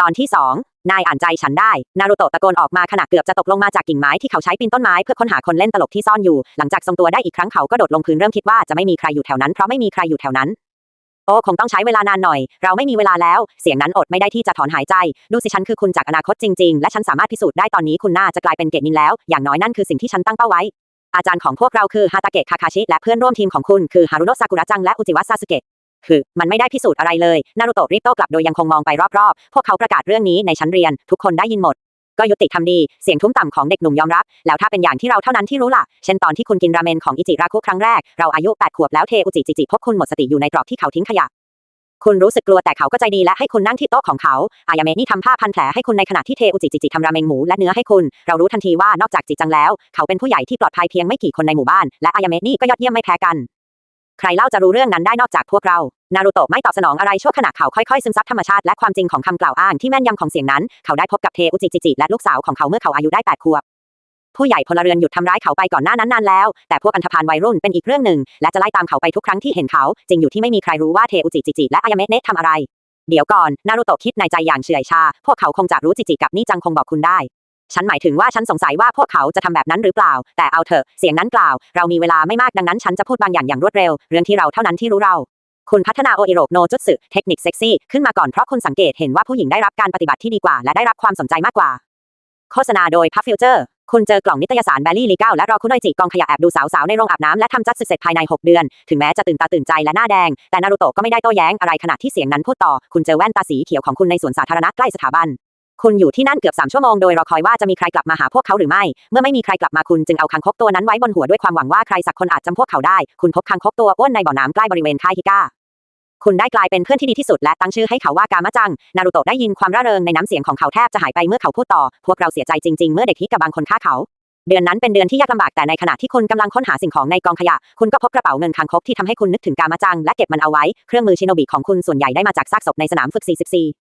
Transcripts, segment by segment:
ตอนที่สองนายอ่านใจฉันได้ นารูโตะตะโกนออกมาขณะเกือบจะตกลงมาจากกิ่งไม้ที่เขาใช้ปีนต้นไม้เพื่อค้นหาคนเล่นตลกที่ซ่อนอยู่ หลังจากทรงตัวได้อีกครั้งเขาก็โดดลงพื้นเริ่มคิดว่าจะไม่มีใครอยู่แถวนั้นเพราะไม่มีใครอยู่แถวนั้น โอ้คงต้องใช้เวลานานหน่อย เราไม่มีเวลาแล้ว เสียงนั้นอดไม่ได้ที่จะถอนหายใจ ดูสิฉันคือคุณจากอนาคตจริง ๆ และฉันสามารถพิสูจน์ได้ตอนนี้คุณน่าจะกลายเป็นเกตนินแล้ว อย่างน้อยนั่นคือสิ่งที่ฉันตั้งเป้าไว้ อาจารย์ของพวกเราคือฮาตาเกะคาคาชิและเพื่อนร่วมทีมของคุณคือฮารุโนะซากุระจังและอุจิวะซาสึเกะ คือมันไม่ได้พิสูจน์อะไรเลย นารูโตะรีบโต้กลับโดยยังคงมองไปรอบๆ พวกเขาประกาศเรื่องนี้ในชั้นเรียน ทุกคนได้ยินหมด ก็ยุติทำดี เสียงทุ้มต่ำของเด็กหนุ่มยอมรับ แล้วถ้าเป็นอย่างที่เราเท่านั้นที่รู้ล่ะ เช่นตอนที่คุณกินราเมนของอิจิราคุครั้งแรก เราอายุ 8 ขวบแล้วเทอุจิจิจิพบคุณหมดสติอยู่ในตรอกที่เขาทิ้งขยะ คุณรู้สึกกลัวแต่เขาก็ใจดีและให้คุณนั่งที่โต๊ะของเขา อายาเมะนี่ทำผ้าพันแผลให้คุณในขณะที่เทอุจิจิจิทำราเมงหมูและเนื้อให้คุณ เรารู้ทันทีว่านอกจากจิจังแล้ว เขาเป็นผู้ใหญ่ที่ปลอดภัยเพียงไม่กี่คนในหมู่บ้าน และอายาเมะนี่ก็ยอดเยี่ยมไม่แพ้กัน ใครเล่าจะรู้เรื่องนั้นได้นอกจากพวกเรา นารูโตะไม่ตอบสนองอะไรชั่วขณะเขาค่อยๆ ซึมซับธรรมชาติและความจริงของคำกล่าวอ้างที่แม่นยำของเสียงนั้น เขาได้พบกับเทอุจิจิจิและลูกสาวของเขาเมื่อเขาอายุได้8ขวบ ผู้ใหญ่พลเรือนหยุดทำร้ายเขาไปก่อนหน้านั้นนานแล้ว แต่พวกอันธพาลวัยรุ่นเป็นอีกเรื่องหนึ่ง และจะไล่ตามเขาไปทุกครั้งที่เห็นเขา จริงอยู่ที่ไม่มีใครรู้ว่าเทอุจิจิจิและอายาเมะเนะทำอะไร เดี๋ยวก่อน นารูโตะคิดในใจอย่างเฉื่อยชา พวกเขาคงจะรู้จิจิกับนี่จังคงบอกคุณได้ ฉันหมายถึงว่าฉันสงสัยว่าพวกเขาจะทำแบบนั้นหรือเปล่า แต่เอาเถอะ เสียงนั้นกล่าว เรามีเวลาไม่มากดังนั้นฉันจะพูดบางอย่างอย่างรวดเร็ว เรื่องที่เราเท่านั้นที่รู้เรา คุณพัฒนาโออิโรโนจุตสึเทคนิคเซ็กซี่ขึ้นมาก่อนเพราะคุณสังเกตเห็นว่าผู้หญิงได้รับการปฏิบัติที่ดีกว่า และได้รับความสนใจมากกว่า โฆษณาโดยพัฟฟิลเจอร์คุณเจอกล่องนิตยสารแบลลี่ลีเก้าและรอคุณโดยจิกองขยะแอบดูสาวๆ ในโรงอาบน้ำและทำจัดสึกเสร็จภายใน 6 เดือน ถึงแม้จะตื่นตาตื่นใจและหน้าแดง แต่นารูโตะก็ไม่ได้โต้แย้งอะไรขณะที่เสียงนั้นพูดต่อ คุณเจอแว่นตาสีเขียวของคุณในสวนสาธารณะใกล้สถาบัน คุณอยู่ที่นั่นเกือบ3ชั่วโมงโดยรอคอยว่าจะมีใครกลับมาหาพวกเขาหรือไม่ เมื่อไม่มีใครกลับมาคุณจึงเอาคางคกตัวนั้นไว้บนหัวด้วยความหวังว่าใครสักคนอาจจำพวกเขาได้ คุณพบคางคกตัวอ้วนในบ่อน้ำใกล้บริเวณค่ายฮิก้าคุณได้กลายเป็นเพื่อนที่ดีที่สุดและตั้งชื่อให้เขาว่ากามะจัง นารูโตะได้ยินความร่าเริงในน้ำเสียงของเขาแทบจะหายไปเมื่อเขาพูดต่อ พวกเราเสียใจจริงๆ เมื่อเด็กฮิกับบางคนฆ่าเขา เดือนนั้นเป็นเดือนที่ยากลำบากแต่ในขณะที่คุณกำลังค้นหาสิ่งของในกองขยะ คุณก็พบกระเป๋าเงินคางคกที่ทำให้คุณนึกถึงกามะจังและเก็บมันเอาไว้ เครื่องมือชิโนบิของคุณส่วนใหญ่ได้มาจากซากศพในสนามฝึก 44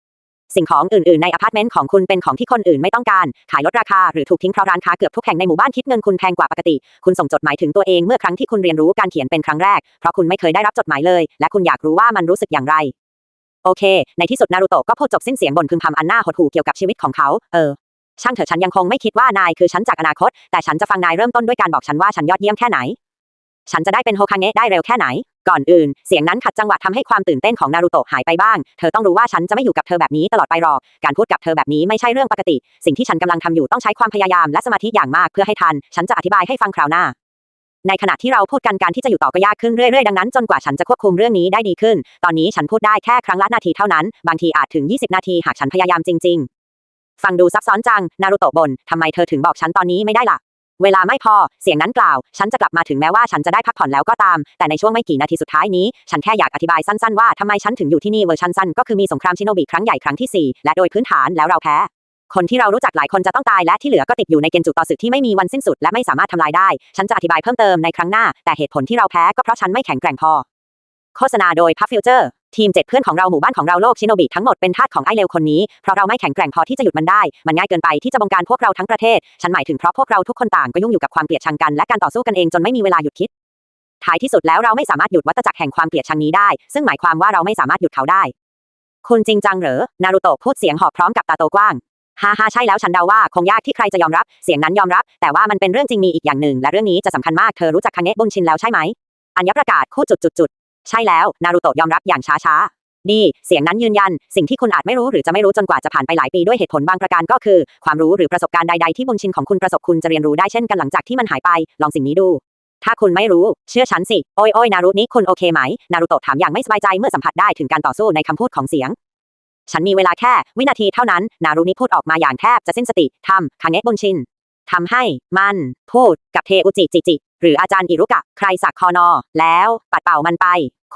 สิ่งของอื่นๆในอพาร์ตเมนต์ของคุณเป็นของที่คนอื่นไม่ต้องการ ขายลดราคาหรือถูกทิ้งเพราะร้านค้าเกือบทุกแห่งในหมู่บ้านคิดเงินคุณแพงกว่าปกติ คุณส่งจดหมายถึงตัวเองเมื่อครั้งที่คุณเรียนรู้การเขียนเป็นครั้งแรก เพราะคุณไม่เคยได้รับจดหมายเลย และคุณอยากรู้ว่ามันรู้สึกอย่างไร โอเค ในที่สุดนารูโตะก็พูดจบสิ้นเสียงบนพึมพำอันน่าหดหู่เกี่ยวกับชีวิตของเขา เออ ช่างเถอะฉันยังคงไม่คิดว่านายคือฉันจากอนาคต แต่ฉันจะฟังนายเริ่มต้นด้วยการบอกฉันว่าฉันยอดเยี่ยมแค่ไหน ฉันจะได้เป็นโฮคาเงะได้เร็วแค่ไหน ก่อนอื่น เสียงนั้นขัดจังหวะทำให้ความตื่นเต้นของนารูโตะหายไปบ้าง เธอต้องรู้ว่าฉันจะไม่อยู่กับเธอแบบนี้ตลอดไปหรอก การพูดกับเธอแบบนี้ไม่ใช่เรื่องปกติ สิ่งที่ฉันกำลังทำอยู่ต้องใช้ความพยายามและสมาธิอย่างมากเพื่อให้ทัน ฉันจะอธิบายให้ฟังคราวหน้า ในขณะที่เราพูดกันการที่จะอยู่ต่อก็ยากขึ้นเรื่อยๆดังนั้นจนกว่าฉันจะควบคุมเรื่องนี้ได้ดีขึ้น ตอนนี้ฉันพูดได้แค่ครั้งละนาทีเท่านั้น บางทีอาจถึง 20 นาทีหากฉันพยายามจริง ๆ ฟังดูซับซ้อนจัง นารูโตะบ่นทำไมเธอถึงบอกฉันตอนนี้ไม่ได้ล่ะ เวลาไม่พอ เสียงนั้นกล่าว ฉันจะกลับมาถึงแม้ว่าฉันจะได้พักผ่อนแล้วก็ตาม แต่ในช่วงไม่กี่นาทีสุดท้ายนี้ ฉันแค่อยากอธิบายสั้นๆว่าทำไมฉันถึงอยู่ที่นี่เวอร์ชันสั้นก็คือมีสงครามชิโนบิครั้งใหญ่ครั้งที่ 4 และโดยพื้นฐานแล้วเราแพ้คนที่เรารู้จักหลายคนจะต้องตายและที่เหลือก็ติดอยู่ในเกณฑ์จุต่อศึกที่ไม่มีวันสิ้นสุดและไม่สามารถทำลายได้ ฉันจะอธิบายเพิ่มเติมในครั้งหน้า แต่เหตุผลที่เราแพ้ก็เพราะฉันไม่แข็งแกร่งพอ โฆษณาโดยพัฟฟิลเจอร์ ทีมเจ็ดเพื่อนของเราหมู่บ้านของเราโลกชิโนบิทั้งหมดเป็นทาสของไอเลวคนนี้ เพราะเราไม่แข็งแกร่งพอที่จะหยุดมันได้ มันง่ายเกินไปที่จะบงการพวกเราทั้งประเทศ ฉันหมายถึงเพราะพวกเราทุกคนต่างก็ยุ่งอยู่กับความเกลียดชังกันและการต่อสู้กันเองจนไม่มีเวลาหยุดคิด ท้ายที่สุดแล้วเราไม่สามารถหยุดวัฏจักรแห่งความเกลียดชังนี้ได้ ซึ่งหมายความว่าเราไม่สามารถหยุดเขาได้ คุณจริงจังเหรอ นารูโตะพูดเสียงหอบพร้อมกับตาโตกว้างฮ่าฮ่าใช่แล้วฉันเดาว่าคงยากที่ใครจะยอมรับ เสียงนั้นยอมรับ แต่ว่ามันเป็นเรื่องจริงมีอีกอย่างหนึ่ง และเรื่องนี้จะสำคัญมากเธอรู้จักคังเงะบุญชินแล้วใช่ไหมอัญญประกาศคู่จุดจุดจุด ใช่แล้ว นารูโตะยอมรับอย่างช้าช้าๆดี เสียงนั้นยืนยัน สิ่งที่คุณอาจไม่รู้หรือจะไม่รู้จนกว่าจะผ่านไปหลายปีด้วยเหตุผลบางประการก็คือ ความรู้หรือประสบการณ์ใดๆที่บุญชินของคุณประสบคุณจะเรียนรู้ได้เช่นกันหลังจากที่มันหายไป ลองสิ่งนี้ดู ถ้าคุณไม่รู้ เชื่อฉันสิ โอ้ยโอ้ยนารุนี่คุณโอเคไหม นารูโตะถามอย่างไม่สบายใจเมื่อสัมผัสได้ถึงการต่อสู้ในคำพูดของเสียง ฉันมีเวลาแค่ วินาทีเท่านั้น นารุนิพูดออกมาอย่างแทบจะสิ้นสติทำคาเงะบุญชินทำให้มันพูดกับเทอุจิจิจิ หรืออาจารย์อิรุกะ ใครสักคอนอ แล้วปัดเป่ามันไป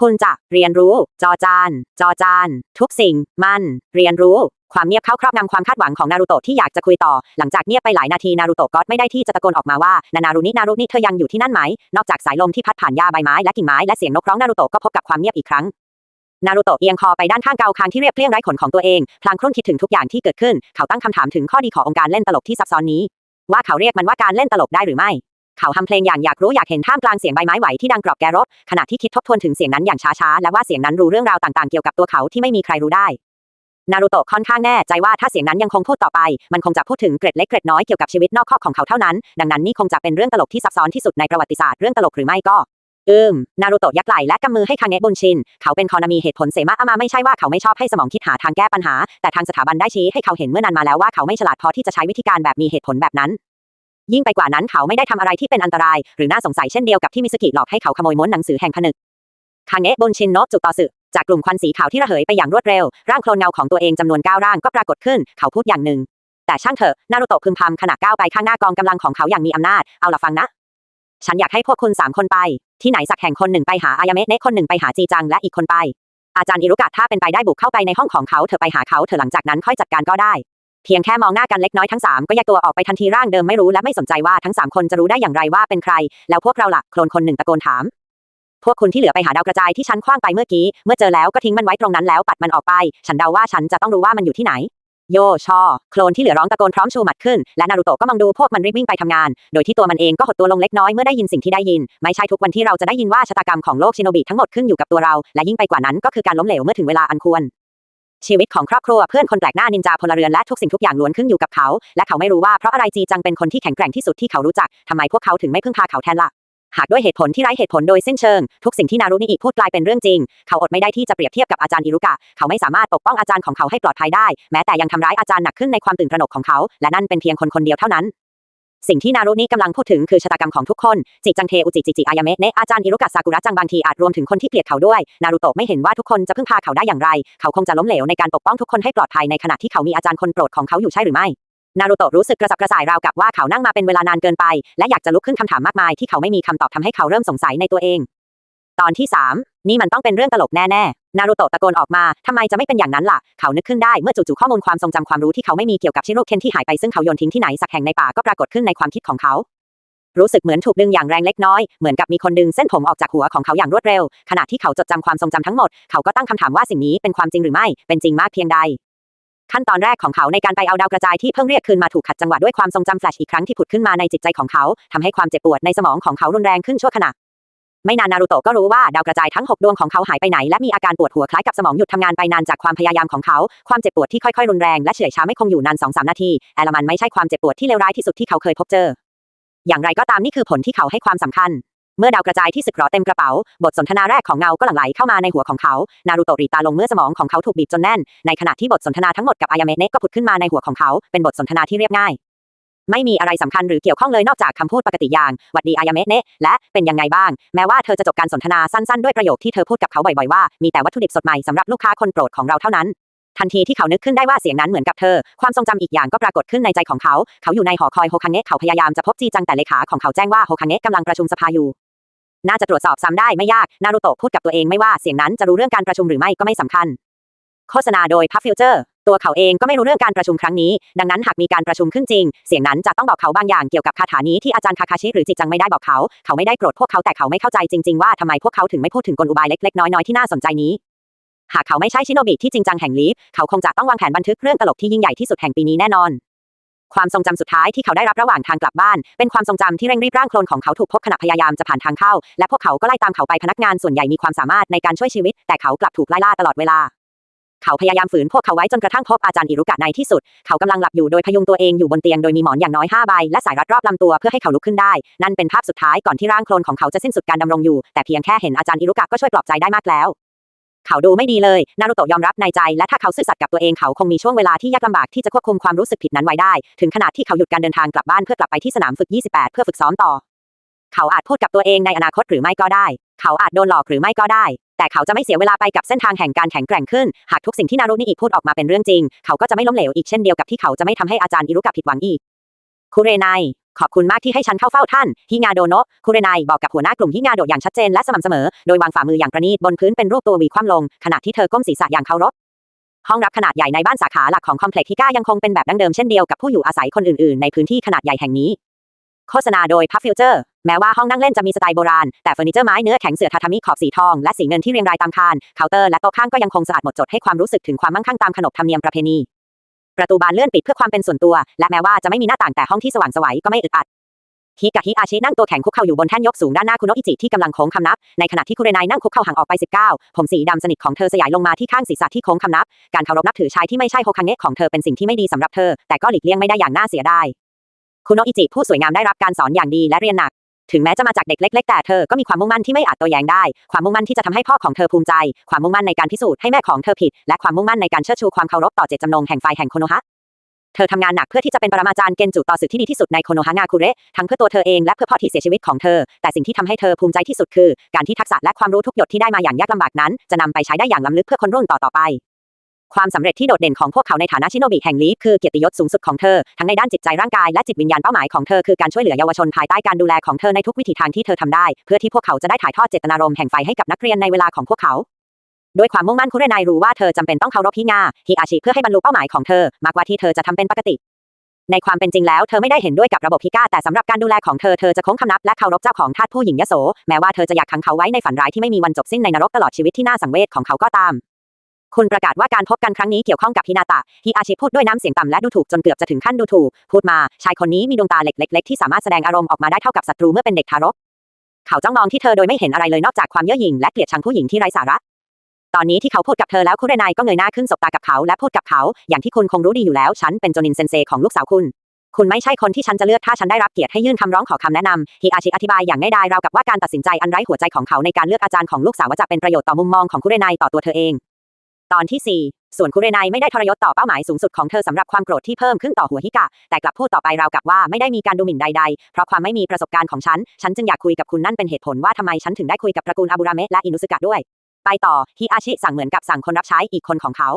คุณจะเรียนรู้ จอจาน จอจาน ทุกสิ่ง มัน เรียนรู้ ความเงียบเข้าครอบงำความคาดหวังของนารูโตะที่อยากจะคุยต่อ หลังจากเงียบไปหลายนาทีนารูโตะก็ไม่ได้ที่จะตะโกนออกมาว่า นานารุนินารุนิเธอยังอยู่ที่นั่นไหม นอกจากสายลมที่พัดผ่านหญ้าใบไม้และกิ่งไม้และเสียงนกร้องนารูโตะก็พบกับความเงียบอีกครั้งนารูโตะเอียงคอไปด้านข้างเกาคางที่เรียบเรียงไร้ขนของตัวเองพลางครุ่นคิดถึงทุกอย่างที่เกิดขึ้น เขาตั้งคำถามถึงข้อดีขององค์การเล่นตลกที่ซับซ้อนนี้ ว่าเขาเรียกมันว่าการเล่นตลกได้หรือไม่ เขาทำเพลงอย่างอยากรู้อยากเห็นท่ามกลางเสียงใบไม้ไหวที่ดังกรอบแกรบขณะที่คิดทบทวนถึงเสียงนั้นอย่างช้าๆและว่าเสียงนั้นรู้เรื่องราวต่างๆเกี่ยวกับตัวเขาที่ไม่มีใครรู้ได้ นารูโตะค่อนข้างแน่ใจว่าถ้าเสียงนั้นยังคงพูดต่อไป มันคงจะพูดถึงเกร็ดเล็กเกร็ดน้อยเกี่ยวกับชีวิตนอกคอกของเขาเท่านั้น ดังนั้นนี่คงจะเป็นเรื่องตลกที่ซับซ้อนที่สุดในประวัติศาสตร์เรื่องตลกหรือไม่ก็อืม นารูโตะยักไหล่และกำมือให้คางเงะบุนชิน เขาเป็นคอนามีเหตุผลเสมาอามาไม่ใช่ว่าเขาไม่ชอบให้สมองคิดหาทางแก้ปัญหา แต่ทางสถาบันได้ชี้ให้เขาเห็นเมื่อนานมาแล้วว่าเขาไม่ฉลาดพอที่จะใช้วิธีการแบบมีเหตุผลแบบนั้น ยิ่งไปกว่านั้นเขาไม่ได้ทำอะไรที่เป็นอันตราย หรือน่าสงสัยเช่นเดียวกับที่มิสกิหลอกให้เขาขโมยม้วนหนังสือแห่งผนึกคางเงะบนชินโนะจุต่อสึจากกลุ่มควันสีขาวที่ระเหยไปอย่างรวดเร็ว ร่างโคลนเงาของตัวเองจำนวนเก้าร่างก็ปรากฏขึ้น เขาพูดอย่างหนึ่ง แต่ช่างเถอะนารูโตะพึมพำขณะก้าวไปข้างหน้ากองกำลังของเขาอย่างมีอำนาจเอาล่ะฟังนะ ฉันอยากให้พวกคุณสามคนไป ที่ไหนสักแห่งคนหนึ่งไปหาอายาเมะเนะคนหนึ่งไปหาจีจังและอีกคนไป อาจารย์อิรุกะถ้าเป็นไปได้บุกเข้าไปในห้องของเขาเธอไปหาเขาเธอหลังจากนั้นค่อยจัดการก็ได้ เพียงแค่มองหน้ากันเล็กน้อยทั้งสามก็แยกตัวออกไปทันทีร่างเดิมไม่รู้และไม่สนใจว่าทั้งสามคนจะรู้ได้อย่างไรว่าเป็นใคร แล้วพวกเราล่ะโคลนคนหนึ่งตะโกนถาม พวกคุณที่เหลือไปหาดาวกระจายที่ฉันคว้างไปเมื่อกี้ เมื่อเจอแล้วก็ทิ้งมันไว้ตรงนั้นแล้วปัดมันออกไป ฉันเดาว่าฉันจะต้องรู้ว่ามันอยู่ที่ไหนโยชอ โคลนที่เหลือร้องตะโกนพร้อมชูหมัดขึ้น และนารูโตะก็มองดูพวกมันรีบวิ่งไปทำงาน โดยที่ตัวมันเองก็หดตัวลงเล็กน้อยเมื่อได้ยินสิ่งที่ได้ยิน ไม่ใช่ทุกวันที่เราจะได้ยินว่าชะตากรรมของโลกชิโนบิทั้งหมดขึ้นอยู่กับตัวเรา และยิ่งไปกว่านั้นก็คือการล้มเหลวเมื่อถึงเวลาอันควร ชีวิตของครอบครัวเพื่อนคนแปลกหน้านินจาพลเรือนและทุกสิ่งทุกอย่างล้วนขึ้นอยู่กับเขา และเขาไม่รู้ว่าเพราะอะไรจีจังเป็นคนที่แข็งแกร่งที่สุดที่เขารู้จักทำไมพวกเขาถึงไม่พึ่งพาเขาแทนล่ะหากด้วยเหตุผลที่ไร้เหตุผลโดยสิ้นเชิง ทุกสิ่งที่นารุนิอิพูดกลายเป็นเรื่องจริง เขาอดไม่ได้ที่จะเปรียบเทียบกับอาจารย์อิรุกะ เขาไม่สามารถปกป้องอาจารย์ของเขาให้ปลอดภัยได้ แม้แต่ยังทำร้ายอาจารย์หนักขึ้นในความตื่นตระหนกของเขา และนั่นเป็นเพียงคนคนเดียวเท่านั้น สิ่งที่นารุนิกำลังพูดถึงคือชะตากรรมของทุกคน จิจังเทอุจิจิจิอายาเมะเนะอาจารย์อิรุกะซากุระจังบางทีอาจรวมถึงคนที่เกลียดเขาด้วย นารูโตะไม่เห็นว่าทุกคนจะพึ่งพาเขาได้อย่างไร เขาคงจะล้มเหลวในการปกป้องทุกคนให้ปลอดภัยในขณะที่เขามีอาจารย์คนโปรดของเขาอยู่ใช่หรือไม่นารูโตะรู้สึกกระสับกระส่ายราวกับว่าเขานั่งมาเป็นเวลานานเกินไป และอยากจะลุกขึ้นคำถามมากมายที่เขาไม่มีคำตอบทำให้เขาเริ่มสงสัยในตัวเอง ตอนที่ 3 นี่มันต้องเป็นเรื่องตลกแน่ๆ นารูโตะตะโกนออกมา ทำไมจะไม่เป็นอย่างนั้นล่ะ เขานึกขึ้นได้เมื่อจู่ๆข้อมูลความทรงจำความรู้ที่เขาไม่มีเกี่ยวกับชิโรเคนที่หายไปซึ่งเขาโยนทิ้งที่ไหนสักแห่งในป่าก็ปรากฏขึ้นในความคิดของเขา รู้สึกเหมือนถูกดึงอย่างแรงเล็กน้อย เหมือนกับมีคนดึงเส้นผมออกจากหัวของเขาอย่างรวดเร็ว ขณะที่เขาจดจำความทรงจำทั้งหมด เขาก็ตั้งคำถามว่าสิ่งนี้เป็นความจริงหรือไม่ เป็นจริงมากเพียงใดขั้นตอนแรกของเขาในการไปเอาดาวกระจายที่เพิ่งเรียกคืนมาถูกขัดจังหวะด้วยความทรงจำแฟลชอีกครั้งที่ผุดขึ้นมาในจิตใจของเขาทำให้ความเจ็บปวดในสมองของเขารุนแรงขึ้นชั่วขณะ ไม่นานนารูโตะก็รู้ว่าดาวกระจายทั้ง 6 ดวงของเขาหายไปไหน และมีอาการปวดหัวคล้ายกับสมองหยุดทำงานไปนานจากความพยายามของเขา ความเจ็บปวดที่ค่อยๆรุนแรงและเฉื่อยช้าไม่คงอยู่นาน2-3นาทีแต่ลมันไม่ใช่ความเจ็บปวดที่เลวร้ายที่สุดที่เขาเคยพบเจอ อย่างไรก็ตามนี่คือผลที่เขาให้ความสำคัญเมื่อดาวกระจายที่สึกหรอเต็มกระเป๋า บทสนทนาแรกของเงาก็หลั่งไหลเข้ามาในหัวของเขา นารูโตะรีตาลงเมื่อสมองของเขาถูกบีบจนแน่น ในขณะที่บทสนทนาทั้งหมดกับอายาเมะเนะก็ผุดขึ้นมาในหัวของเขา เป็นบทสนทนาที่เรียบง่าย ไม่มีอะไรสำคัญหรือเกี่ยวข้องเลยนอกจากคำพูดปกติอย่างหวัดดีอายาเมะเนะและเป็นยังไงบ้าง แม้ว่าเธอจะจบการสนทนาสั้นๆ ด้วยประโยคที่เธอพูดกับเขาบ่อยๆว่ามีแต่วัตถุดิบสดใหม่สำหรับลูกค้าคนโปรดของเราเท่านั้น ทันทีที่เขานึกขึ้นได้ว่าเสียงนั้นเหมือนกับเธอ ความทรงจำอีกอย่างก็ปรากฏขึ้นในใจของเขา เขาอยู่ในหอคอยโฮคังเงะเขาพยายามจะพบจีจังแต่เลขาของเขาแจ้งว่าโฮคังเงะกำลังประชุมสภาอยู่น่าจะตรวจสอบซ้ำได้ไม่ยาก นารูโตะพูดกับตัวเองไม่ว่าเสียงนั้นจะรู้เรื่องการประชุมหรือไม่ก็ไม่สำคัญ โฆษณาโดยพัฟฟิวเจอร์ตัวเขาเองก็ไม่รู้เรื่องการประชุมครั้งนี้ ดังนั้นหากมีการประชุมขึ้นจริง เสียงนั้นจะต้องบอกเขาบางอย่างเกี่ยวกับคาถานี้ที่อาจารย์คาคาชิหรือจิจังไม่ได้บอกเขา เขาไม่ได้โกรธพวกเขาแต่เขาไม่เข้าใจจริง ๆ ว่าทำไมพวกเขาถึงไม่พูดถึงกลอุบายเล็กๆน้อยๆที่น่าสนใจนี้ หากเขาไม่ใช่ชิโนบิที่จริงจังแห่งลีฟเขาคงจะต้องวางแผนบันทึกเรื่องตลกที่ยิ่งใหญ่ที่สุดแห่งปีนี้แน่นอนความทรงจำสุดท้ายที่เขาได้รับระหว่างทางกลับบ้าน เป็นความทรงจำที่เร่งรีบร่างโคลนของเขาถูกพบขณะพยายามจะผ่านทางเข้า และพวกเขาก็ไล่ตามเขาไปพนักงานส่วนใหญ่มีความสามารถในการช่วยชีวิต แต่เขากลับถูกไล่ล่าตลอดเวลา เขาพยายามฝืนพวกเขาไว้จนกระทั่งพบอาจารย์อิรุกะในที่สุด เขากำลังหลับอยู่โดยพยุงตัวเองอยู่บนเตียงโดยมีหมอนอย่างน้อย5ใบและสายรัดรอบลำตัวเพื่อให้เขาลุกขึ้นได้ นั่นเป็นภาพสุดท้ายก่อนที่ร่างโคลนของเขาจะสิ้นสุดการดำรงอยู่ แต่เพียงแค่เห็นอาจารย์อิรุกะก็ช่วยปลอบใจได้มากแล้วเขาดูไม่ดีเลย นารูโตะยอมรับในใจ และถ้าเขาซื่อสัตย์กับตัวเองเขาคงมีช่วงเวลาที่ยากลำบากที่จะควบคุมความรู้สึกผิดนั้นไว้ได้ ถึงขนาดที่เขาหยุดการเดินทางกลับบ้านเพื่อกลับไปที่สนามฝึก 28 เพื่อฝึกซ้อมต่อ เขาอาจพูดกับตัวเองในอนาคตหรือไม่ก็ได้ เขาอาจโดนหลอกหรือไม่ก็ได้ แต่เขาจะไม่เสียเวลาไปกับเส้นทางแห่งการแข็งแกร่งขึ้น หากทุกสิ่งที่นารุนิอิพูดออกมาเป็นเรื่องจริง เขาก็จะไม่ล้มเหลวอีกเช่นเดียวกับที่เขาจะไม่ทำให้อาจารย์อิรุกะผิดหวังอีก คุเรไนขอบคุณมากที่ให้ฉันเข้าเฝ้าท่านฮิงาโดโนะคุเรไนบอกกับหัวหน้ากลุ่มฮิงาโดอย่างชัดเจนและสม่ำเสมอ โดยวางฝ่ามืออย่างประณีตบนพื้นเป็นรูปตัววีคว่ำลง ขณะที่เธอก้มศีรษะอย่างเคารพห้องรับขนาดใหญ่ในบ้านสาขาหลักของคอมเพล็กซ์ฮิก้ายังคงเป็นแบบดั้งเดิมเช่นเดียวกับผู้อยู่อาศัยคนอื่นๆ ในพื้นที่ขนาดใหญ่แห่งนี้ โฆษณาโดยพัฟฟิวเจอร์แม้ว่าห้องนั่งเล่นจะมีสไตล์โบราณ แต่เฟอร์นิเจอร์ไม้เนื้อแข็งเสื่อทาทามิขอบสีทอง และสีเงินที่เรียงรายตามคานเคาน์เตอร์และโต๊ะข้างก็ยังคงสะอาดหมดจดให้ความรู้สึกถึงความมั่งคั่งตามขนบธรรมเนียมประเพณี ประตูบานเลื่อนปิดเพื่อความเป็นส่วนตัว และแม้ว่าจะไม่มีหน้าต่างแต่ห้องที่สว่างสวัยก็ไม่อึดอัดฮิกะฮิอาชินั่งตัวแข็งคุกเข่าอยู่บนแท่นยกสูงด้านหน้าคุโนอิจิที่กำลังโค้งคำนับ ในขณะที่คุเรไนนั่งคุกเข่าห่างออกไป 19 ผมสีดำสนิทของเธอสยายลงมาที่ข้างศีรษะที่โค้งคำนับ การเคารพนับถือชายที่ไม่ใช่โฮคังเงะของเธอเป็นสิ่งที่ไม่ดีสำหรับเธอ แต่ก็หลีกเลี่ยงไม่ได้อย่างน่าเสียดาย คุโนอิจิผู้สวยงามได้รับการสอนอย่างดีและเรียนหนัก ถึงแม้จะมาจากเด็กเล็ก ๆ แต่เธอก็มีความมุ่งมั่นที่ไม่อาจโต้แย้งได้ ความมุ่งมั่นที่จะทำให้พ่อของเธอภูมิใจ ความมุ่งมั่นในการพิสูจน์ให้แม่ของเธอผิด และความมุ่งมั่นในการเชิดชูความเคารพต่อเจตจำนงแห่งฝ่ายแห่งโคโนฮะเธอทำงานหนักเพื่อที่จะเป็นปรมาจารย์เกนจุต่อสื่อที่ดีที่สุดในโคโนฮะงาคุเระทั้งเพื่อตัวเธอเองและเพื่อพ่อที่เสียชีวิตของเธอ แต่สิ่งที่ทำให้เธอภูมิใจที่สุดคือ การที่ทักษะและความรู้ทุกหยดที่ได้มาอย่างยากลำบากนั้น จะนำไปใช้ได้อย่างล้ำลึกเพื่อคนรุ่นต่อๆไป ความสำเร็จที่โดดเด่นของพวกเขาในฐานะชิโนบิแห่งลีฟคือเกียรติยศสูงสุดของเธอ ทั้งในด้านจิตใจร่างกายและจิตวิญญาณเป้าหมายของเธอคือการช่วยเหลือเยาวชนภายใต้การดูแลของเธอในทุกวิถีทางที่เธอทำได้ เพื่อที่พวกเขาจะได้ถ่ายทอดเจตนารมณ์แห่งไฟให้กับนักเรียนในเวลาของพวกเขาด้วยความมุ่งมั่นคุเรนายรู้ว่าเธอจำเป็นต้องเคารพฮิงาฮิอาชิเพื่อให้บรรลุเป้าหมายของเธอมากกว่าที่เธอจะทำเป็นปกติ ในความเป็นจริงแล้วเธอไม่ได้เห็นด้วยกับระบบฮิก้าแต่สำหรับการดูแลของเธอเธอจะโค้งคำนับและเคารพเจ้าของทาสผู้หญิงยโส แม้ว่าเธอจะอยากขังเขาไว้ในฝันร้ายที่ไม่มีวันจบสิ้นในนรกตลอดชีวิตที่น่าสังเวชของเขาก็ตาม คุณประกาศว่าการพบกันครั้งนี้เกี่ยวข้องกับฮินาตะฮิอาชิพูดด้วยน้ำเสียงต่ำและดูถูกจนเกือบจะถึงขั้นดูถูก พูดมา ชายคนนี้มีดวงตาเล็กๆที่สามารถแสดงอารมณ์ออกมาได้เท่ากับศัตรูเมื่อเป็นเด็กทารก เขาจ้องมองที่เธอโดยไม่เห็นอะไรเลยนอกจากความเย่อหยิ่งและเกลียดชังผู้หญิงที่ไร้สาระ ตอนนี้ที่เขาพูดกับเธอแล้วคุเรนายก็เงยหน้าขึ้นสบตากับเขาและพูดกับเขา อย่างที่คุณคงรู้ดีอยู่แล้ว ฉันเป็นโจนินเซนเซของลูกสาวคุณคุณไม่ใช่คนที่ฉันจะเลือกถ้าฉันได้รับเกียรติให้ยื่นคำร้องขอคำแนะนำฮิอาชิอธิบายอย่างง่ายดายราวกับว่าการตัดสินใจอันไร้หัวใจของเขาในการเลือกอาจารย์ของลูกสาวว่าจะเป็นประโยชน์ต่อมุมมองของคุเรนายต่อตัวเธอเอง ตอนที่ 4 ส่วนคุเรนายไม่ได้ทรยศต่อเป้าหมายสูงสุดของเธอสำหรับความโกรธที่เพิ่มขึ้นต่อหัวฮิกะ แต่กลับพูดต่อไปราวกับว่าไม่ได้มีการดูหมิ่นใดๆ เพราะความไม่มีประสบการณ์ของฉัน ฉันจึงอยากคุยกับคุณนั่นเป็นเหตุผลว่าทำไมฉันถึงได้คุยกับตระกูลอาบุราเมะและอินุสึกะด้วย ไปต่อฮิอาชิสั่งเหมือนกับสั่งคนรับใช้อีกคนของเขา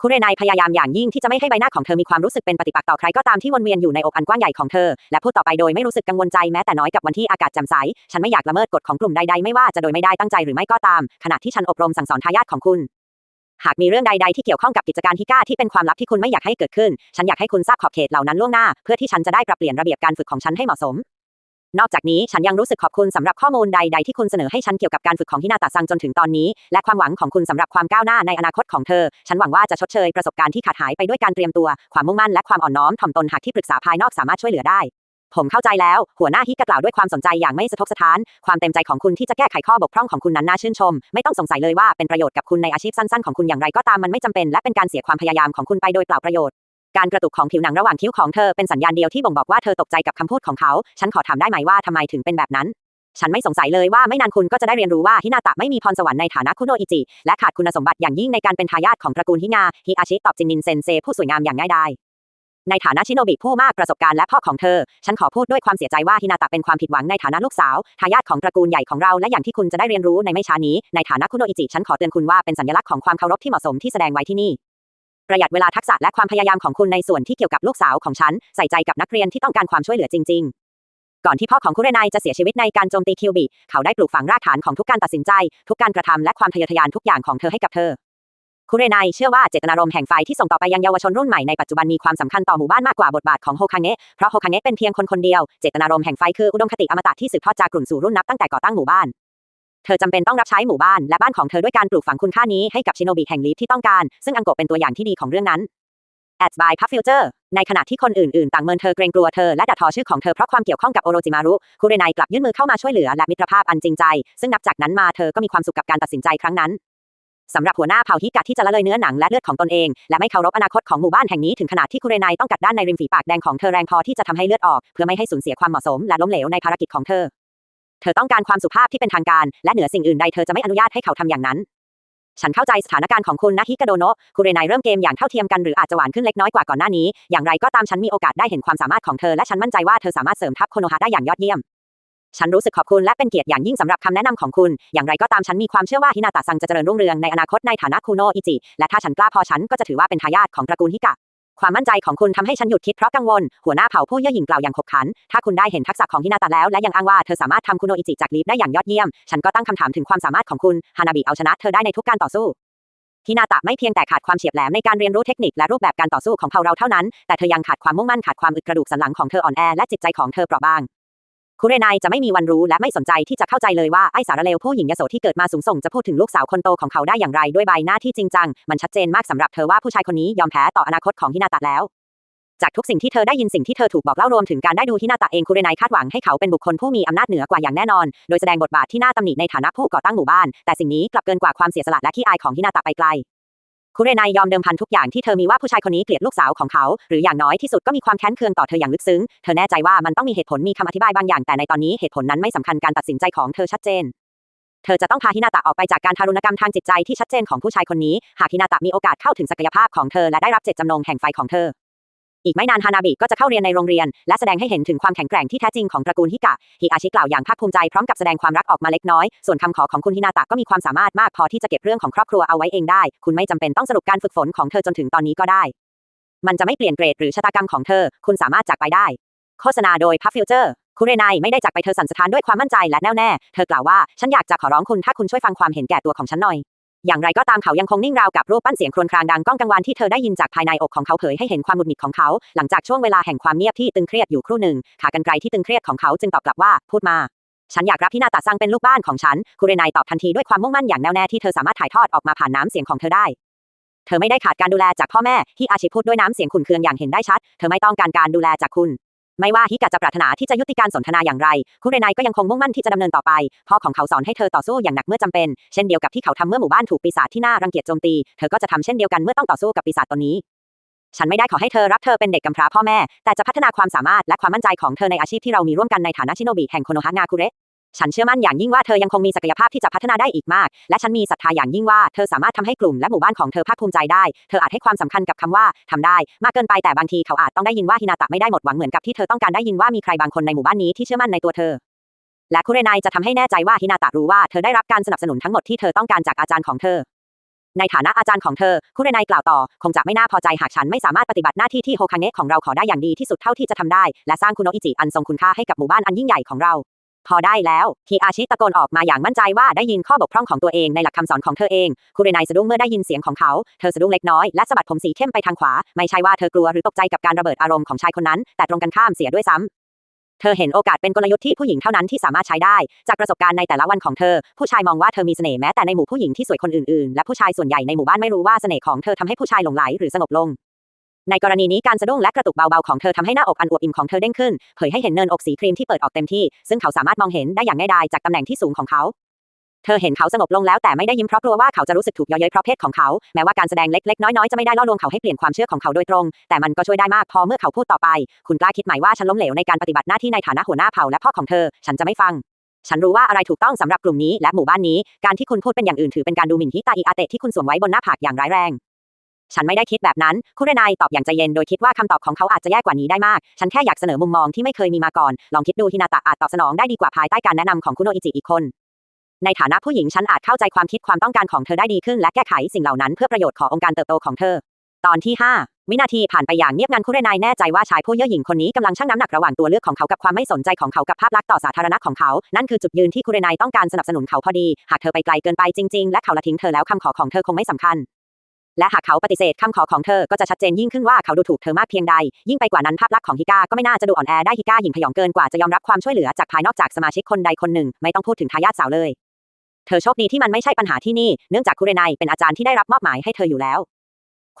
คุเรนายพยายามอย่างยิ่งที่จะไม่ให้ใบหน้าของเธอมีความรู้สึกเป็นปฏิปักษ์ต่อใครก็ตามที่วนเวียนอยู่ในอกอันกว้างใหญ่ของเธอ และพูดต่อไปโดยไม่รู้สึกกังวลใจแม้แต่น้อยกับวันที่อากาศแจ่มใส ฉันไม่อยากละเมิดกฎของกลุ่มใดๆไม่ว่าจะโดยไม่ได้ตั้งใจหรือไม่ก็ตาม ขณะที่ฉันอบรมสั่งสอนทายาทของคุณ หากมีเรื่องใดๆที่เกี่ยวข้องกับกิจการฮิก้าที่เป็นความลับที่คุณไม่อยากให้เกิดขึ้น ฉันอยากให้คุณทราบขอบเขตเหล่านั้นล่วงหน้า เพื่อที่ฉันจะได้ปรับเปลี่ยนระเบียบการฝึกของฉันให้เหมาะสม นอกจากนี้ฉันยังรู้สึกขอบคุณสำหรับข้อมูลใด ๆ ที่คุณเสนอให้ฉันเกี่ยวกับการฝึกของฮินาตะซังจนถึงตอนนี้ และความหวังของคุณสำหรับความก้าวหน้าในอนาคตของเธอ ฉันหวังว่าจะชดเชยประสบการณ์ที่ขาดหายไปด้วยการเตรียมตัว ความมุ่งมั่นและความอ่อนน้อมถ่อมตนหากที่ปรึกษาภายนอกสามารถช่วยเหลือได้ ผมเข้าใจแล้ว หัวหน้าฮิกะกล่าวด้วยความสนใจอย่างไม่สะทกสะท้าน ความเต็มใจของคุณที่จะแก้ไขข้อบกพร่องของคุณนั้นน่าชื่นชม ไม่ต้องสงสัยเลยว่าเป็นประโยชน์กับคุณในอาชีพสั้นๆของคุณอย่างไรก็ตามมันไม่จำเป็นและเป็นการเสียความพยายามของคุณไปโดยเปล่าประโยชน์การกระตุกของผิวหนังระหว่างคิ้วของเธอเป็นสัญญาณเดียวที่บ่งบอกว่าเธอตกใจกับคำพูดของเขา ฉันขอถามได้ไหมว่าทำไมถึงเป็นแบบนั้น ฉันไม่สงสัยเลยว่าไม่นานคุณก็จะได้เรียนรู้ว่าฮินาตะไม่มีพรสวรรค์ในฐานะคุโนอิจิ และขาดคุณสมบัติอย่างยิ่งในการเป็นทายาทของตระกูลฮิงาฮิอาชิตอบจินนินเซนเซผู้สวยงามอย่างง่ายดาย ในฐานะชิโนบิผู้มากประสบการณ์และพ่อของเธอ ฉันขอพูดด้วยความเสียใจว่าฮินาตะเป็นความผิดหวังในฐานะลูกสาวทายาทของตระกูลใหญ่ของเราและอย่างที่คุณจะได้เรียนรู้ในไม่ช้านี้ ในฐานะคุโนอิจิฉันขอเตือนคุณว่าเป็นสัญลักษณ์ของความเคารพที่เหมาะสมที่แสดงไว้ที่นี่ ประหยัดเวลาทักษะและความพยายามของคุณในส่วนที่เกี่ยวกับลูกสาวของฉันใส่ใจกับนักเรียนที่ต้องการความช่วยเหลือจริง ๆก่อนที่พ่อของคุเรนายจะเสียชีวิตในการโจมตีคิวบิ เขาได้ปลูกฝังรากฐานของทุกการตัดสินใจ ทุกการกระทำและความทะเยอทะยานทุกอย่างของเธอให้กับเธอ คุเรนายเชื่อว่าเจตนารมณ์แห่งไฟที่ส่งต่อไปยังเยาวชนรุ่นใหม่ในปัจจุบันมีความสำคัญต่อหมู่บ้านมากกว่าบทบาทของโฮคังเงะเพราะโฮคังเงะเป็นเพียงคนคนเดียว เจตนารมณ์แห่งไฟคืออุดมคติอมตะที่สืบทอดจากกลุ่มสู่รุ่นนับตั้งแต่ก่อตั้งหมู่บ้านเธอจำเป็นต้องรับใช้หมู่บ้านและบ้านของเธอด้วยการปลูกฝังคุณค่านี้ให้กับชิโนบิแห่งลีฟที่ต้องการ ซึ่งอังโกเป็นตัวอย่างที่ดีของเรื่องนั้น Ads by Puff Future ในขณะที่คนอื่นๆ ต่างเมินเธอเกรงกลัวเธอและด่าทอชื่อของเธอเพราะความเกี่ยวข้องกับโอโรจิมารุคุเรไนกลับยื่นมือเข้ามาช่วยเหลือและมิตรภาพอันจริงใจ ซึ่งนับจากนั้นมาเธอก็มีความสุขกับการตัดสินใจครั้งนั้น สำหรับหัวหน้าเผ่าฮิกะที่จะละเลยเนื้อหนังและเลือดของตนเอง และไม่เคารพอนาคตของหมู่บ้านแห่งนี้ถึงขนาดที่คุเรไนต้องกัดด้านในริมฝีปากแดงของเธอแรงพอที่จะทำให้เลือดออก เพื่อไม่ให้สูญเสียความเหมาะสมและล้มเหลวในภารกิจของเธอ เธอต้องการความสุภาพที่เป็นทางการ และเหนือสิ่งอื่นใดเธอจะไม่อนุญาตให้เขาทำอย่างนั้นฉันเข้าใจสถานการณ์ของคุณนะฮิกาโดโนะคุเรไนเริ่มเกมอย่างเท่าเทียมกันหรืออาจจะหวานขึ้นเล็กน้อยกว่าก่อนหน้านี้ อย่างไรก็ตามฉันมีโอกาสได้เห็นความสามารถของเธอและฉันมั่นใจว่าเธอสามารถเสริมทัพโคโนฮะได้อย่างยอดเยี่ยม ฉันรู้สึกขอบคุณและเป็นเกียรติอย่างยิ่งสำหรับคำแนะนำของคุณ อย่างไรก็ตามฉันมีความเชื่อว่าฮินาตะซังจะเจริญรุ่งเรืองในอนาคตในฐานะคุโนอิจิ และถ้าฉันกล้าพอฉันก็จะถือว่าเป็นทายาทของตระกูลฮิกะ ความมั่นใจของคุณทำให้ฉันหยุดคิดเพราะกังวล หัวหน้าเผ่าผู้เย่อหยิ่งกล่าวอย่างขบขัน ถ้าคุณได้เห็นทักษะของฮินาตะแล้วและยังอ้างว่าเธอสามารถทำคุโนอิจิจากลีฟได้อย่างยอดเยี่ยม ฉันก็ตั้งคำถามถึงความสามารถของคุณ ฮานาบิเอาชนะเธอได้ในทุกการต่อสู้ฮินาตะไม่เพียงแต่ขาดความเฉียบแหลมในการเรียนรู้เทคนิคและรูปแบบการต่อสู้ของเผ่าเราเท่านั้น แต่เธอยังขาดความมุ่งมั่นขาดความอึดกระดูกสันหลังของเธออ่อนแอและจิตใจของเธอเปราะบาง คุเรไนจะไม่มีวันรู้และไม่สนใจที่จะเข้าใจเลยว่าไอสารเลวผู้หญิงยโสที่เกิดมาสูงส่งจะพูดถึงลูกสาวคนโตของเขาได้อย่างไรด้วยใบหน้าที่จริงจัง มันชัดเจนมากสำหรับเธอว่าผู้ชายคนนี้ยอมแพ้ต่ออนาคตของฮินาตะแล้ว จากทุกสิ่งที่เธอได้ยินสิ่งที่เธอถูกบอกเล่ารวมถึงการได้ดูฮินาตะเองคุเรไนคาดหวังให้เขาเป็นบุคคลผู้มีอำนาจเหนือกว่าอย่างแน่นอน โดยแสดงบทบาทที่น่าตำหนิในฐานะผู้ก่อตั้งหมู่บ้าน แต่สิ่งนี้กลับเกินกว่าความเสียสละและขี้อายของฮินาตะไปไกล คุเรนายยอมเดิมพันทุกอย่างที่เธอมีว่าผู้ชายคนนี้เกลียดลูกสาวของเขา หรืออย่างน้อยที่สุดก็มีความแค้นเคืองต่อเธออย่างลึกซึ้ง เธอแน่ใจว่ามันต้องมีเหตุผลมีคำอธิบายบางอย่างแต่ในตอนนี้เหตุผลนั้นไม่สำคัญการตัดสินใจของเธอชัดเจน เธอจะต้องพาฮินาตะออกไปจากการทารุณกรรมทางจิตใจที่ชัดเจนของผู้ชายคนนี้ หากฮินาตะมีโอกาสเข้าถึงศักยภาพของเธอและได้รับเจตจำนงแห่งไฟของเธอ อีกไม่นานฮานาบิก็จะเข้าเรียนในโรงเรียน และแสดงให้เห็นถึงความแข็งแกร่งที่แท้จริงของตระกูลฮิกะฮิอาชิกล่าวอย่างภาคภูมิใจพร้อมกับแสดงความรักออกมาเล็กน้อย ส่วนคำขอของคุณฮินาตะก็มีความสามารถมากพอที่จะเก็บเรื่องของครอบครัวเอาไว้เองได้ คุณไม่จำเป็นต้องสรุปการฝึกฝนของเธอจนถึงตอนนี้ก็ได้ มันจะไม่เปลี่ยนเกรดหรือชะตากรรมของเธอ คุณสามารถจากไปได้ โฆษณาโดยพัฟฟิวเจอร์คุเรไนไม่ได้จากไปเธอสั่นสะท้านด้วยความมั่นใจและแน่วแน่ เธอกล่าวว่า ฉันอยากจะขอร้องคุณถ้าคุณช่วยฟังความเห็นแก่ตัวของฉันหน่อย อย่างไรก็ตามเขายังคงนิ่งราวกับรูปปั้นเสียงครวญครางดังก้องกังวานที่เธอได้ยินจากภายในอกของเขาเผยให้เห็นความหงุดหงิดของเขา หลังจากช่วงเวลาแห่งความเงียบที่ตึงเครียดอยู่ครู่หนึ่ง ขากรรไกรที่ตึงเครียดของเขาจึงตอบกลับว่าพูดมาฉันอยากรับพี่นาตาซังเป็นลูกบ้านของฉัน คุเรไนตอบทันทีด้วยความมุ่งมั่นอย่างแน่วแน่ที่เธอสามารถถ่ายทอดออกมาผ่านน้ำเสียงของเธอได้ เธอไม่ได้ขาดการดูแลจากพ่อแม่ที่อาชิพูดด้วยน้ำเสียงขุ่นเคืองอย่างเห็นได้ชัด เธอไม่ต้องการการดูแลจากคุณ ไม่ว่าฮิกะจะปรารถนาที่จะยุติการสนทนาอย่างไร คุเรนายก็ยังคงมุ่งมั่นที่จะดำเนินต่อไปพ่อของเขาสอนให้เธอต่อสู้อย่างหนักเมื่อจำเป็น เช่นเดียวกับที่เขาทำเมื่อหมู่บ้านถูกปีศาจที่น่ารังเกียจโจมตี เธอก็จะทำเช่นเดียวกันเมื่อต้องต่อสู้กับปีศาจตนนี้ ฉันไม่ได้ขอให้เธอรับเธอเป็นเด็กกำพร้าพ่อแม่ แต่จะพัฒนาความสามารถและความมั่นใจของเธอในอาชีพที่เรามีร่วมกันในฐานะชิโนบิแห่งโคโนฮะงาคุเระ ฉันเชื่อมั่นอย่างยิ่งว่าเธอยังคงมีศักยภาพที่จะพัฒนาได้อีกมาก และฉันมีศรัทธาอย่างยิ่งว่าเธอสามารถทำให้กลุ่มและหมู่บ้านของเธอภาคภูมิใจได้ เธออาจให้ความสำคัญกับคำว่าทำได้ มากเกินไปแต่บางทีเขาอาจต้องได้ยินว่าฮินาตะไม่ได้หมดหวังเหมือนกับที่เธอต้องการได้ยินว่ามีใครบางคนในหมู่บ้านนี้ที่เชื่อมั่นในตัวเธอ และคุเรไนจะทำให้แน่ใจว่าฮินาตะรู้ว่าเธอได้รับการสนับสนุนทั้งหมดที่เธอต้องการจากอาจารย์ของเธอในฐานะอาจารย์ของเธอ คุเรไนกล่าวต่อ คงจะไม่น่าพอใจหากฉันไม่สามารถปฏิบัติหน้าที่ที่โฮคาเงะของเราขอได้อย่างดีที่สุดเท่าที่จะทำได้ และสร้างคุโนอิจิอันทรงคุณค่าให้กับหมู่บ้านอันยิ่งใหญ่ของเรา พอได้แล้วฮิอาชิตะโกนออกมาอย่างมั่นใจว่าได้ยินข้อบกพร่องของตัวเองในหลักคำสอนของเธอเองคุเรไนสะดุ้งเมื่อได้ยินเสียงของเขา เธอสะดุ้งเล็กน้อยและสะบัดผมสีเข้มไปทางขวา ไม่ใช่ว่าเธอกลัวหรือตกใจกับการระเบิดอารมณ์ของชายคนนั้น แต่ตรงกันข้ามเสียด้วยซ้ำเธอเห็นโอกาสเป็นกลยุทธ์ที่ผู้หญิงเท่านั้นที่สามารถใช้ได้ จากประสบการณ์ในแต่ละวันของเธอ ผู้ชายมองว่าเธอมีเสน่ห์แม้แต่ในหมู่ผู้หญิงที่สวยคนอื่นๆ และผู้ชายส่วนใหญ่ในหมู่บ้านไม่รู้ว่าเสน่ห์ของเธอทำให้ผู้ชายหลงไหลหรือสงบลง ในกรณีนี้การสะดุ้งและกระตุกเบาๆของเธอทำให้หน้าอกอันอวบอิ่มของเธอเด้งขึ้นเผยให้เห็นเนินอกสีครีมที่เปิดออกเต็มที่ ซึ่งเขาสามารถมองเห็นได้อย่างง่ายดายจากตำแหน่งที่สูงของเขาเธอเห็นเขาสงบลงแล้วแต่ไม่ได้ยิ้มเพราะกลัวว่าเขาจะรู้สึกถูกเย้ยเพราะเพศของเขา แม้ว่าการแสดงเล็กๆ น้อยๆ จะไม่ได้ล่อลวงเขาให้เปลี่ยนความเชื่อของเขาโดยตรง แต่มันก็ช่วยได้มากพอเมื่อเขาพูดต่อไป คุณกล้าคิดไหมว่าฉันล้มเหลวในการปฏิบัติหน้าที่ในฐานะหัวหน้าเผ่าและพ่อของเธอ ฉันจะไม่ฟัง ฉันรู้ว่าอะไรถูกต้องสำหรับกลุ่มนี้และหมู่บ้านนี้ การที่คุณพูดเป็นอย่างอื่นถือเป็นการดูหมิ่นฮิตาอิอาเตะที่คุณสวมไว้บนหน้าผากอย่างร้ายแรง ฉันไม่ได้คิดแบบนั้น คุเรไนตอบอย่างใจเย็นโดยคิดว่าคำตอบของเขาอาจจะแย่กว่านี้ได้มาก ฉันแค่อยากเสนอมุมมองที่ไม่เคยมีมาก่อน ลองคิดดูฮินาตะอาจตอบสนองได้ดีกว่าภายใต้การแนะนำของคุโนอิจิอีกคน ในฐานะผู้หญิงฉันอาจเข้าใจความคิดความต้องการของเธอได้ดีขึ้น และแก้ไขสิ่งเหล่านั้นเพื่อประโยชน์ขององค์การเติบโตของเธอ ตอนที่ 5 วินาทีผ่านไปอย่างเงียบงันคุเรไนแน่ใจว่าชายผู้เย่อหยิ่งคนนี้กำลังชั่งน้ำหนักระหว่างตัวเลือกของเขากับความไม่สนใจของเขากับภาพลักษณ์ต่อสาธารณะของเขา นั่นคือจุดยืนที่คุเรไนต้องการสนับสนุนเขาพอดี หากเธอไปไกลเกินไปจริง ๆ และเขาละทิ้งเธอแล้วคำขอของเธอคงไม่สำคัญ และหากเขาปฏิเสธคำขอของเธอก็จะชัดเจนยิ่งขึ้นว่าเขาดูถูกเธอมากเพียงใด ยิ่งไปกว่านั้นภาพลักษณ์ของฮิก้าก็ไม่น่าจะดูอ่อนแอได้ฮิก้าหญิงพยองเกินกว่าจะยอมรับความช่วยเหลือจากภายนอกจากสมาชิกคนใดคนหนึ่ง ไม่ต้องพูดถึงทายาทสาวเลย เธอโชคดีที่มันไม่ใช่ปัญหาที่นี่เนื่องจากคุเรไนเป็นอาจารย์ที่ได้รับมอบหมายให้เธออยู่แล้ว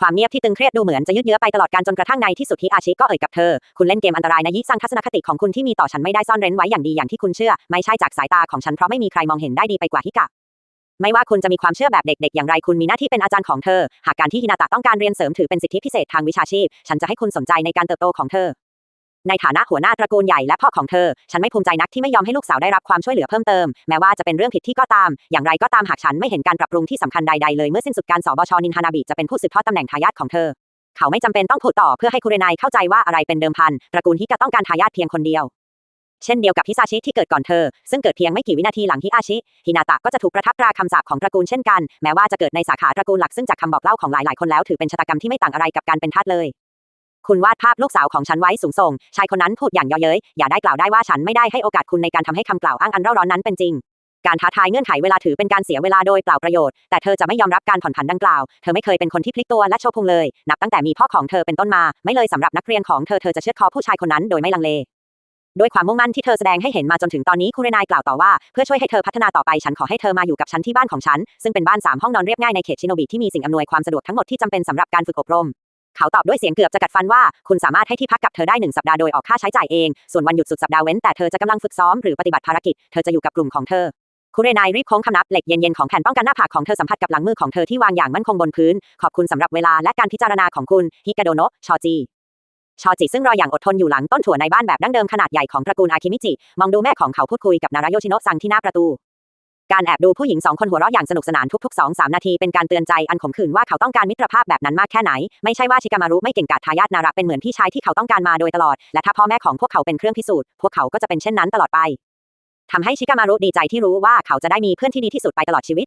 ความเงียบที่ตึงเครียดดูเหมือนจะยืดเยื้อไปตลอดการจนกระทั่งในที่สุดที่อาชิก็เอ่ยกับเธอ คุณเล่นเกมอันตรายนะยิสร้างทัศนคติของคุณที่มีต่อฉันไม่ได้ซ่อนเร้นไว้อย่างดีอย่างที่คุณเชื่อ ไม่ใช่จากสายตาของฉันเพราะไม่มีใครมองเห็นได้ดีไปกว่าฮิกะ ไม่ว่าคุณจะมีความเชื่อแบบเด็กๆ อย่างไรคุณมีหน้าที่เป็นอาจารย์ของเธอ หากการที่ฮินาตะต้องการเรียนเสริมถือเป็นสิทธิพิเศษทางวิชาชีพ ฉันจะให้คุณสนใจในการเติบโตของเธอ ในฐานะหัวหน้าตระกูลใหญ่และพ่อของเธอ ฉันไม่ภูมิใจนักที่ไม่ยอมให้ลูกสาวได้รับความช่วยเหลือเพิ่มเติม แม้ว่าจะเป็นเรื่องผิดที่ก็ตาม อย่างไรก็ตามหากฉันไม่เห็นการปรับปรุงที่สำคัญใดๆเลยเมื่อสิ้นสุดการสบชนินฮานาบิจะเป็นผู้สืบทอดตำแหน่งทายาทของเธอ เขาไม่จำเป็นต้องพูดต่อเพื่อให้คุเรไนเข้าใจว่าอะไรเป็นเดิมพันตระกูลฮิกะต้องการทายาทเพียงคนเดียว เช่นเดียวกับฮิซาชิที่เกิดก่อนเธอ ซึ่งเกิดเพียงไม่กี่วินาทีหลังฮิอาชิฮินาตะก็จะถูกประทับตราคำสาปของตระกูลเช่นกัน แม้ว่าจะเกิดในสาขาตระกูลหลักซึ่งจากคำบอกเล่าของหลายๆ คนแล้วถือเป็นชะตากรรมที่ไม่ต่างอะไรกับการเป็นทาสเลย คุณวาดภาพลูกสาวของฉันไว้สูงส่ง ชายคนนั้นพูดอย่างเย่อเย้ย อย่าได้กล่าวได้ว่าฉันไม่ได้ให้โอกาสคุณในการทำให้คำกล่าวอ้างอันเร่าร้อนนั้นเป็นจริงการท้าทายเงื่อนไขเวลาถือเป็นการเสียเวลาโดยเปล่าประโยชน์ แต่เธอจะไม่ยอมรับการผ่อนผันดังกล่าว เธอไม่เคยเป็นคนที่พลิกตัวและโชว์พุงเลย นับตั้งแต่มีพ่อของเธอเป็นต้นมา ไม่เลยสำหรับนักเรียนของเธอ เธอจะเชื่อดคอผู้ชายคนนั้นโดยไม่ลังเล ด้วยความมุ่งมั่นที่เธอแสดงให้เห็นมาจนถึงตอนนี้คุเรนายกล่าวต่อว่าเพื่อช่วยให้เธอพัฒนาต่อไปฉันขอให้เธอมาอยู่กับฉันที่บ้านของฉัน ซึ่งเป็นบ้านสามห้องนอนเรียบง่ายในเขตชิโนบิที่มีสิ่งอำนวยความสะดวกทั้งหมดที่จำเป็นสำหรับการฝึกอบรม เขาตอบด้วยเสียงเกือบจะกัดฟันว่า คุณสามารถให้ที่พักกับเธอได้หนึ่งสัปดาห์โดยออกค่าใช้จ่ายเอง ส่วนวันหยุดสุดสัปดาห์เว้นแต่เธอจะกำลังฝึกซ้อมหรือปฏิบัติภารกิจเธอจะอยู่กับกลุ่มของเธอคุเรนายรีบโค้งคำนับเหล็กเย็นๆของแผ่นป้องกันหน้าผากของเธอสัมผัสกับหลังมือของเธอที่วางอย่างมั่นคงบนพื้น ขอบคุณสำหรับเวลาและการพิจารณาของคุณฮิกาโดโนะชอจี ชอจิซึ่งรออย่างอดทนอยู่หลังต้นถั่วในบ้านแบบดั้งเดิมขนาดใหญ่ของตระกูลอาคิมิจิ มองดูแม่ของเขาพูดคุยกับนารายโยชิโนะซังที่หน้าประตู การแอบดูผู้หญิงสองคนหัวเราะอย่างสนุกสนานทุกๆ2 3นาทีเป็นการเตือนใจอันขมขื่นว่าเขาต้องการมิตรภาพแบบนั้นมากแค่ไหน ไม่ใช่ว่าชิกามารุไม่เก่งกาจทายาทนาระเป็นเหมือนพี่ชายที่เขาต้องการมาโดยตลอด และถ้าพ่อแม่ของพวกเขาเป็นเครื่องพิสูจน์พวกเขาก็จะเป็นเช่นนั้นตลอดไปทำให้ชิกามารุดีใจที่รู้ว่าเขาจะได้มีเพื่อนที่ดีที่สุดไปตลอดชีวิต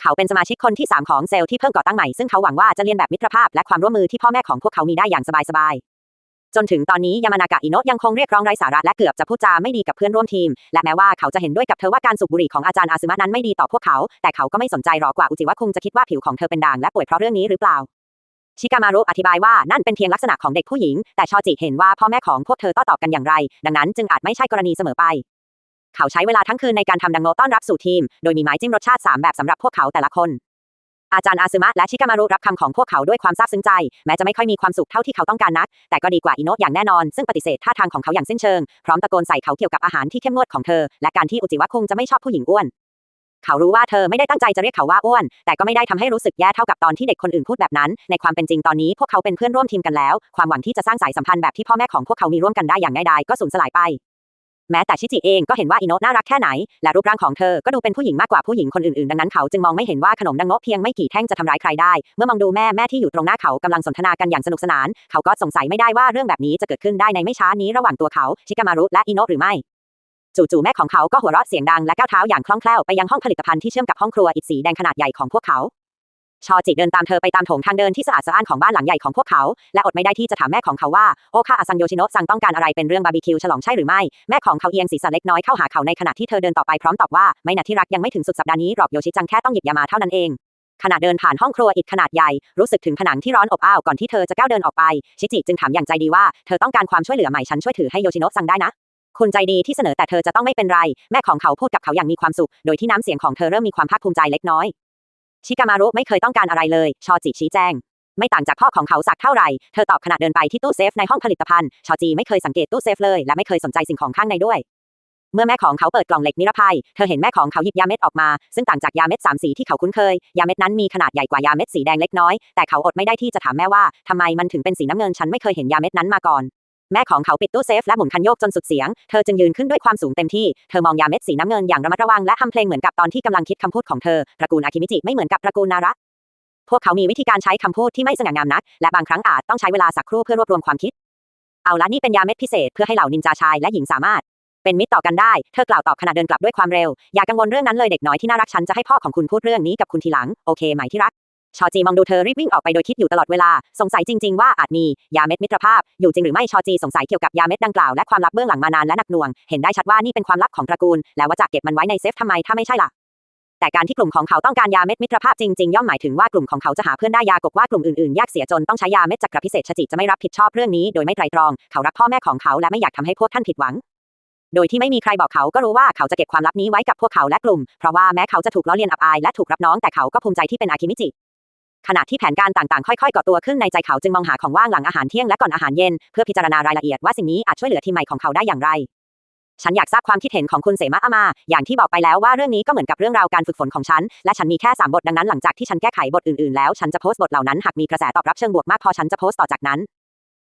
เขาเป็นสมาชิกคนที่สามของเซลล์ที่เพิ่งก่อตั้งใหม่ ซึ่งเขาหวังว่าจะเรียนแบบมิตรภาพและความร่วมมือที่พ่อแม่ของพวกเขามีได้อย่างสบายๆ จนถึงตอนนี้ยามานากะอิโนะยังคงเรียกร้องไร้สาระและเกือบจะพูดจาไม่ดีกับเพื่อนร่วมทีม และแม้ว่าเขาจะเห็นด้วยกับเธอว่าการสูบบุหรี่ของอาจารย์อาซึมะนั้นไม่ดีต่อพวกเขา แต่เขาก็ไม่สนใจหรอกว่าอุจิวะคงจะคิดว่าผิวของเธอเป็นด่างและป่วยเพราะเรื่องนี้หรือเปล่าชิกามารุอธิบายว่านั่นเป็นเพียงลักษณะของเด็กผู้หญิง แต่ชอจิเห็นว่าพ่อแม่ของพวกเธอโต้ตอบกันอย่างไร ดังนั้นจึงอาจไม่ใช่กรณีเสมอไป เขาใช้เวลาทั้งคืนในการทำดังโงต้อนรับสู่ทีม โดยมีไม้จิ้มรสชาติ 3 แบบสำหรับพวกเขาแต่ละคน อาจารย์อาซึมะและชิกามารุรับคำของพวกเขาด้วยความซาบซึ้งใจ แม้จะไม่ค่อยมีความสุขเท่าที่เขาต้องการนัก แต่ก็ดีกว่าอิโนะอย่างแน่นอน ซึ่งปฏิเสธท่าทางของเขาอย่างสิ้นเชิง พร้อมตะโกนใส่เขาเกี่ยวกับอาหารที่เข้มงวดของเธอ และการที่อุจิวะคงจะไม่ชอบผู้หญิงอ้วน เขารู้ว่าเธอไม่ได้ตั้งใจจะเรียกเขาว่าอ้วน แต่ก็ไม่ได้ทำให้รู้สึกแย่เท่ากับตอนที่เด็กคนอื่นพูดแบบนั้น ในความเป็นจริงตอนนี้พวกเขาเป็นเพื่อนร่วมทีมกันแล้ว ความหวังที่จะสร้างสายสัมพันธ์แบบที่พ่อแม่ของพวกเขามีร่วมกันได้อย่างง่ายดายก็สูญสลายไป แม้แต่ชิจิเองก็เห็นว่าอิโนะน่ารักแค่ไหน และรูปร่างของเธอก็ดูเป็นผู้หญิงมากกว่าผู้หญิงคนอื่นๆ ดังนั้นเขาจึงมองไม่เห็นว่าขนมดังโงะเพียงไม่กี่แท่งจะทำร้ายใครได้ เมื่อมองดูแม่แม่ที่อยู่ตรงหน้าเขากำลังสนทนากันอย่างสนุกสนาน เขาก็สงสัยไม่ได้ว่าเรื่องแบบนี้จะเกิดขึ้นได้ในไม่ช้านี้ระหว่างตัวเขาชิกามารุและอิโนะหรือไม่จู่ๆแม่ของเขาก็หัวเราะเสียงดังและก้าวเท้าอย่างคล่องแคล่วไปยังห้องผลิตภัณฑ์ที่เชื่อมกับห้องครัวอิฐสีแดงขนาดใหญ่ของพวกเขา ชอจิเดินตามเธอไปตามโถงทางเดินที่สะอาดสะอ้านของบ้านหลังใหญ่ของพวกเขา และอดไม่ได้ที่จะถามแม่ของเขาว่า โอคาอาซังโยชิโนะซังต้องการอะไรเป็นเรื่องบาร์บีคิวฉลองใช่หรือไม่ แม่ของเขาเอียงศีรษะเล็กน้อยเข้าหาเขาในขณะที่เธอเดินต่อไปพร้อมตอบว่า ไม่นะที่รักยังไม่ถึงสุดสัปดาห์นี้หรอกโยชิจังแค่ต้องหยิบยามาเท่านั้นเองขณะเดินผ่านห้องครัวอิฐขนาดใหญ่ รู้สึกถึงผนังที่ร้อนอบอ้าวก่อนที่เธอจะก้าวเดินออกไป ชิจิจึงถามอย่างใจดีว่าเธอต้องการความช่วยเหลือไหมฉันช่วยถือให้โยชิโนะซังได้นะคุณใจดีที่เสนอแต่เธอจะต้องไม่เป็นไร แม่ของเขาพูดกับเขาอย่างมีความสุข โดยที่น้ำเสียงของเธอเริ่มมีความภาคภูมิใจเล็กน้อย ชิกามารุไม่เคยต้องการอะไรเลย ชอจิชี้แจง ไม่ต่างจากพ่อของเขาสักเท่าไหร่ เธอตอบขณะเดินไปที่ตู้เซฟในห้องผลิตภัณฑ์ ชอจีไม่เคยสังเกตตู้เซฟเลย และไม่เคยสนใจสิ่งของข้างในด้วย เมื่อแม่ของเขาเปิดกล่องเหล็กนิรภัย เธอเห็นแม่ของเขาหยิบยาเม็ดออกมา ซึ่งต่างจากยาเม็ดสามสีที่เขาคุ้นเคย ยาเม็ดนั้นมีขนาดใหญ่กว่ายาเม็ดสีแดงเล็กน้อย แต่เขาอดไม่ได้ที่จะถามแม่ว่าทำไมมันถึงเป็นสีน้ำเงิน ฉันไม่เคยเห็นยาเม็ดนั้นมาก่อน แม่ของเขาปิดตู้เซฟและหมุนคันโยกจนสุดเสียง เธอจึงยืนขึ้นด้วยความสูงเต็มที่ เธอมองยาเม็ดสีน้ำเงินอย่างระมัดระวังและทำเพลงเหมือนกับตอนที่กำลังคิดคำพูดของเธอ ตระกูลอาคิมิจิไม่เหมือนกับตระกูลนาระพวกเขามีวิธีการใช้คำพูดที่ไม่สง่างามนัก และบางครั้งอาจต้องใช้เวลาสักครู่เพื่อรวบรวมความคิด เอาละนี่เป็นยาเม็ดพิเศษเพื่อให้เหล่านินจาชายและหญิงสามารถ เป็นมิตรต่อกันได้ เธอกล่าวตอบขณะเดินกลับด้วยความเร็ว อย่ากังวลเรื่องนั้นเลยเด็กน้อยที่น่ารักฉันจะให้พ่อของคุณพูดเรื่องนี้กับคุณทีหลัง โอเคไหมที่รัก ชอจีมองดูเธอรีบวิ่งออกไปโดยคิดอยู่ตลอดเวลา สงสัยจริง ๆ ว่าอาจมียาเม็ดมิตรภาพ อยู่จริงหรือไม่ชอจีสงสัยเกี่ยวกับยาเม็ดดังกล่าวและความลับเบื้องหลังมานานและหนักหน่วง เห็นได้ชัดว่านี่เป็นความลับของตระกูล แล้วว่าจะเก็บมันไว้ในเซฟทำไมถ้าไม่ใช่ล่ะแต่การที่กลุ่มของเขาต้องการยาเม็ดมิตรภาพจริงๆย่อมหมายถึงว่ากลุ่มของเขาจะหาเพื่อนได้ยากบว่ากลุ่มอื่นๆยากเสียจนต้องใช้ยาเม็ดจักรพิเศษชจิจะไม่รับผิดชอบเรื่องนี้โดยไม่ไตรตรอง เขารักพ่อแม่ของเขาและไม่อยากทำให้พวกท่านผิดหวัง โดยที่ไม่มีใครบอกเขาก็รู้ว่าเขาจะเก็บความลับนี้ไว้กับพวกเขาและกลุ่ม เพราะว่าแม้เขาจะถูกล้อเลียนอับอายและถูกรับน้องแต่เขาก็ภูมิใจที่เป็นอาคิมิจิ ขณะที่แผนการต่างๆ ค่อยๆก่อตัวขึ้นในใจเขาจึงมองหาของว่างหลังอาหารเที่ยงและก่อนอาหารเย็น เพื่อพิจารณารายละเอียดว่าสิ่งนี้อาจช่วยเหลือทีมใหม่ของเขาได้อย่างไร ฉันอยากทราบความคิดเห็นของคุณเสมาอามา อย่างที่บอกไปแล้วว่าเรื่องนี้ก็เหมือนกับเรื่องราวการฝึกฝนของฉัน และฉันมีแค่3บทดังนั้นหลังจากที่ฉันแก้ไขบทอื่นๆแล้วฉันจะโพสต์บทเหล่านั้นหากมีกระแสตอบรับเชิงบวกมากพอฉันจะโพสต์ต่อจากนั้น